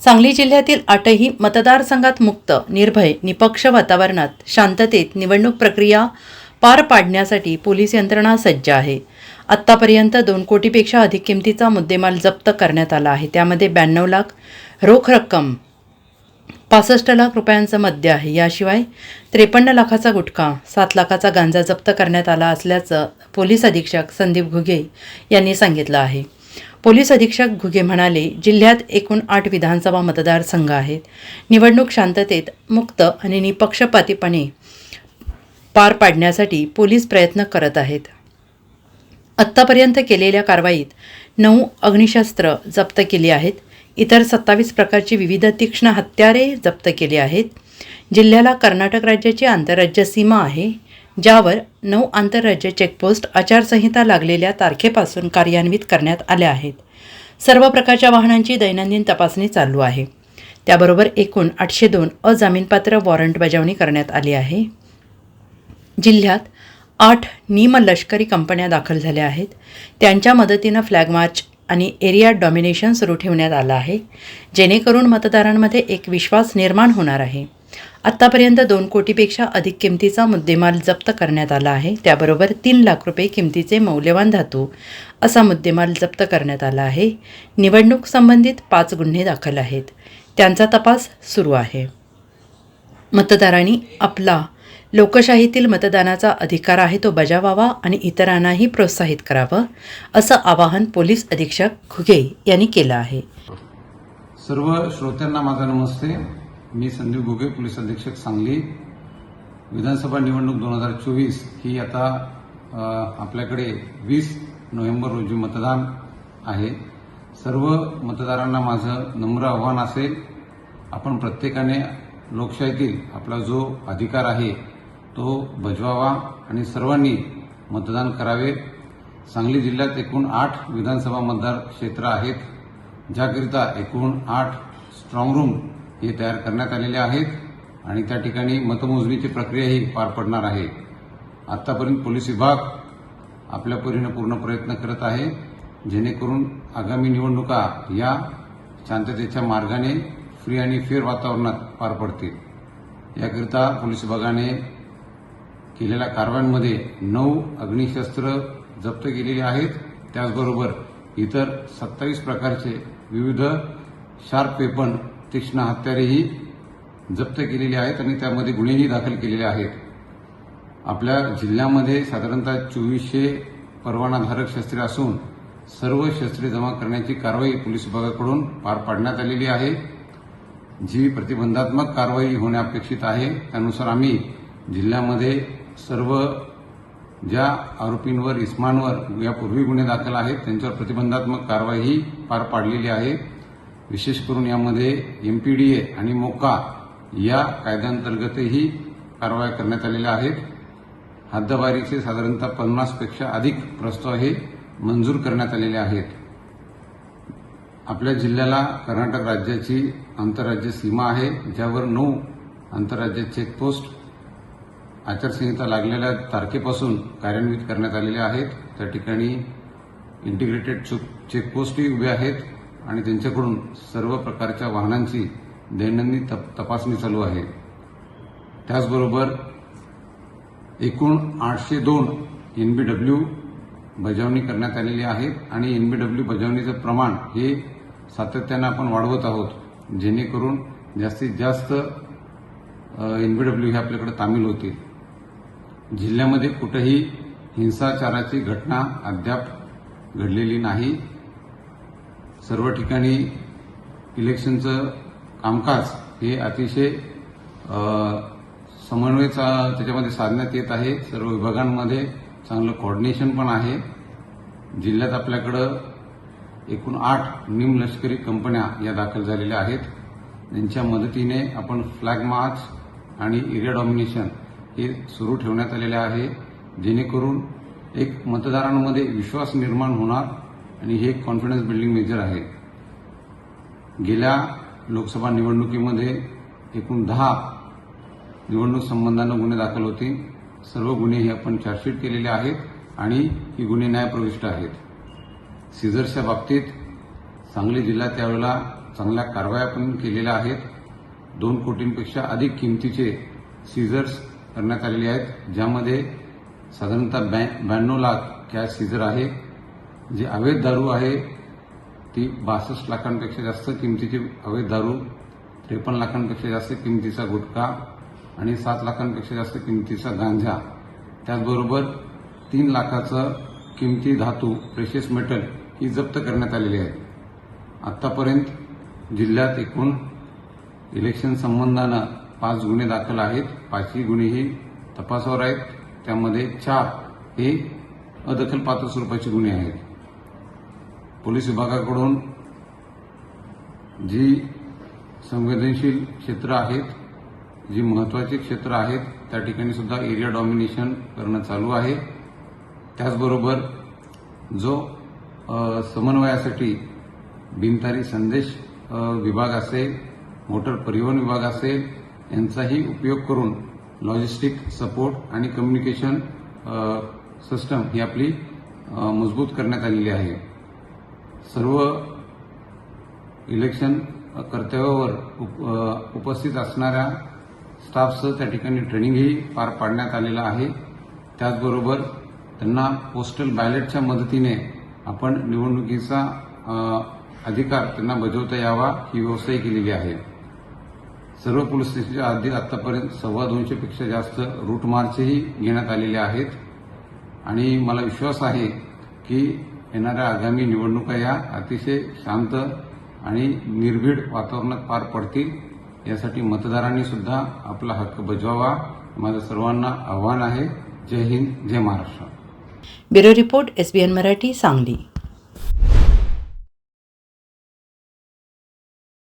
सांगली जिल्ह्यातील आठही मतदारसंघात मुक्त निर्भय निपक्ष वातावरणात शांततेत निवडणूक प्रक्रिया पार पाडण्यासाठी पोलीस यंत्रणा सज्ज आहे. आत्तापर्यंत दोन कोटीपेक्षा अधिक किमतीचा मुद्देमाल जप्त करण्यात आला आहे. त्यामध्ये ब्याण्णव लाख रोख रक्कम पासष्ट लाख रुपयांचं मद्य आहे. याशिवाय त्रेपन्न लाखाचा गुटखा सात लाखाचा गांजा जप्त करण्यात आला असल्याचं पोलीस अधीक्षक संदीप घुगे यांनी सांगितलं आहे. पोलीस अधीक्षक घुगे म्हणाले जिल्ह्यात एकूण आठ विधानसभा मतदारसंघ आहेत. निवडणूक शांततेत मुक्त आणि निपक्षपातीपणे पार पाडण्यासाठी पोलीस प्रयत्न करत आहेत. आत्तापर्यंत केलेल्या कारवाईत नऊ अग्निशस्त्र जप्त केली आहेत. इतर सत्तावीस प्रकारची विविध तीक्ष्ण हत्यारे जप्त केली आहेत. जिल्ह्याला कर्नाटक राज्याची आंतरराज्य सीमा आहे. ज्यावर नऊ आंतरराज्य चेकपोस्ट आचारसंहिता लागलेल्या तारखेपासून कार्यान्वित करण्यात आल्या आहेत. सर्व प्रकारच्या वाहनांची दैनंदिन तपासणी चालू आहे. त्याबरोबर एकूण आठशे दोन अजामीनपात्र वॉरंट बजावणी करण्यात आली आहे. जिल्ह्यात आठ निमलष्करी कंपन्या दाखल झाल्या आहेत. त्यांच्या मदतीनं फ्लॅग मार्च आणि एरिया डॉमिनेशन सुरू ठेवण्यात आलं आहे. जेणेकरून मतदारांमध्ये एक विश्वास निर्माण होणार आहे. आत्तापर्यंत दोन कोटीपेक्षा अधिक किमतीचा मुद्देमाल जप्त करण्यात आला आहे. त्याबरोबर तीन लाख रुपये किमतीचे मौल्यवान धातू असा मुद्देमाल जप्त करण्यात आला आहे. निवडणूक संबंधित पाच गुन्हे दाखल आहेत. त्यांचा तपास सुरू आहे. मतदारांनी आपला लोकशाहीतील मतदानाचा अधिकार आहे तो बजावावा आणि इतरांनाही प्रोत्साहित करावं असं आवाहन पोलीस अधीक्षक घुगे यांनी केलं आहे. सर्व श्रोत्यांना माझा नमस्ते. मी संदीप घुगे पोलीस अधीक्षक सांगली. विधानसभा निवडणूक दोन हजार चोवीस ही आता आपल्याकडे वीस नोव्हेंबर रोजी मतदान आहे. सर्व मतदारांना माझं नम्र आव्हान असेल आपण प्रत्येकाने लोकशाहीतील आपला जो अधिकार आहे तो बजवावा आणि सर्वांनी मतदान करावे. सांगली जिल्ह्यात एकूण आठ विधानसभा मतदार क्षेत्र आहेत ज्याकरिता एकूण आठ स्ट्रॉंग रूम हे तयार करण्यात आलेले आहेत आणि त्या ठिकाणी मतमोजणीची प्रक्रियाही पार पडणार आहे. आतापर्यंत पोलीस विभाग आपल्या परीनं पूर्ण प्रयत्न करत आहे जेणेकरून आगामी निवडणुका या शांततेच्या मार्गाने फ्री आणि फेअर वातावरणात पार पडतील. याकरिता पोलीस विभागाने केलेल्या कारवायांमध्ये नऊ अग्निशस्त्र जप्त केलेली आहेत. त्याचबरोबर इतर सत्तावीस प्रकारचे विविध शार्प वेपन तीक्ष्ण हत्यारेही जप्त केलेली आहेत आणि त्यामध्ये गुन्हेही दाखल केलेले आहेत. आपल्या जिल्ह्यामध्ये साधारणतः चोवीसशे परवानाधारक शस्त्रे असून सर्व शस्त्रे जमा करण्याची कारवाई पोलीस विभागाकडून पार पाडण्यात आलेली आहे. जी प्रतिबंधात्मक कारवाई होणे अपेक्षित आहे त्यानुसार आम्ही जिल्ह्यामध्ये सर्व ज्या आरोपींवर इस्मांवर यापूर्वी गुन्हे दाखल आहेत त्यांच्यावर प्रतिबंधात्मक कारवाईही पार पाडलेली आहे. विशेष करून यामध्ये एमपीडीए आणि मोका या कायद्यांतर्गतही कारवाया करण्यात आलेल्या आहेत. हद्दबारीचे साधारणतः पन्नासपेक्षा अधिक प्रस्ताव हे मंजूर करण्यात आलेले आहेत. आपल्या जिल्ह्याला कर्नाटक राज्याची आंतरराज्य सीमा आहे ज्यावर नऊ आंतरराज्य चेकपोस्ट आचारसंहिता लागलेल्या तारखेपासून कार्यान्वित करण्यात आलेल्या आहेत. त्या ठिकाणी इंटिग्रेटेड चेकपोस्टही उभे आहेत. आणि त्यांच्याकडून सर्व प्रकारच्या वाहनांची दैनंदिन तप- तपासणी चालू आहे. त्याचबरोबर एकूण आठशे दोन एनबीडब्ल्यू बजावणी करण्यात आलेली आहे आणि एनबीडब्ल्यू बजावणीचं प्रमाण हे सातत्यानं आपण वाढवत आहोत जेणेकरून जास्तीत जास्त एनबीडब्ल्यू हे आपल्याकडे तामील होतील. जिल्ह्यामध्ये कुठेही हिंसाचाराची घटना अद्याप घडलेली नाही. सर्व ठिकाणी इलेक्शनचं कामकाज हे अतिशय समन्वयचा त्याच्यामध्ये साधण्यात येत आहे. सर्व विभागांमध्ये चांगलं कॉर्डिनेशन पण आहे. जिल्ह्यात आपल्याकडं एकूण आठ निमलष्करी कंपन्या या दाखल झालेल्या आहेत. त्यांच्या मदतीने आपण फ्लॅग मार्च आणि एरिया डॉमिनेशन हे सुरू ठेवण्यात आलेले आहे. जेणेकरून एक मतदारांमध्ये विश्वास निर्माण होणार आणि हे एक कॉन्फिडन्स बिल्डिंग मेजर आहे. गेल्या लोकसभा निवडणुकीमध्ये एकूण दहा निवडणूक संबंधानं गुन्हे दाखल होते. सर्व गुन्हे हे आपण चार्जशीट केलेले आहेत आणि ही गुन्हे न्यायप्रविष्ट आहेत. सीझर्सच्या बाबतीत सांगली जिल्हा त्यावेळेला चांगल्या कारवाया पण केलेल्या आहेत. दोन कोटींपेक्षा अधिक किमतीचे सीझर्स करण्यात आलेले आहेत ज्यामध्ये साधारणतः ब्याण्णव लाख कॅश सीझर आहे. जी अवैध दारू आहे ती बासष्ट लाखांपेक्षा जास्त किमतीची अवैध दारू त्रेपन्न लाखांपेक्षा जास्त किमतीचा गुटखा आणि सात लाखांपेक्षा जास्त किमतीचा गांजा. त्याचबरोबर तीन लाखाचं किमती धातू प्रेशियस मेटल ही जप्त करण्यात आलेली आहे आतापर्यंत जिल्ह्यात एकूण इलेक्शन संबंधानं पाच गुन्हे दाखल आहेत. पाचही गुन्हे ही तपासावर आहेत. त्यामध्ये चार हे अदखलपात्र स्वरूपाचे गुन्हे आहेत. पोलीस विभागाकडून जी संवेदनशील क्षेत्र आहेत जी महत्वाची क्षेत्र आहेत त्या ठिकाणी सुद्धा एरिया डॉमिनेशन करणं चालू आहे. त्याचबरोबर जो समन्वयासाठी बिनतारी संदेश विभाग असेल मोटर परिवहन विभाग असेल यांचाही उपयोग करून लॉजिस्टिक सपोर्ट आणि कम्युनिकेशन सिस्टम ही आपली मजबूत करण्यात आलेली आहे. सर्व इलेक्शन कर्तव्यावर उप- उपस्थित असणाऱ्या स्टाफचं त्या ठिकाणी ट्रेनिंगही पार पाडण्यात आलेलं आहे. त्याचबरोबर त्यांना पोस्टल बॅलेटच्या मदतीने आपण निवडणुकीचा अधिकार त्यांना बजावता यावा ही व्यवस्थाही केलेली आहे. सर्व पोलीस स्टेशनच्या आधी आतापर्यंत सव्वा दोनशेपेक्षा जास्त रूट मार्चही घेण्यात आलेले आहेत. आणि मला विश्वास आहे की येणाऱ्या आगामी निवडणुका या अतिशय शांत आणि निर्भीड वातावरणात पार पडतील. यासाठी मतदारांनी सुद्धा आपला हक्क बजावा. माझं सर्वांना आव्हान आहे. जय हिंद जय Maharashtra. Bureau report SBN Marathi Sangli.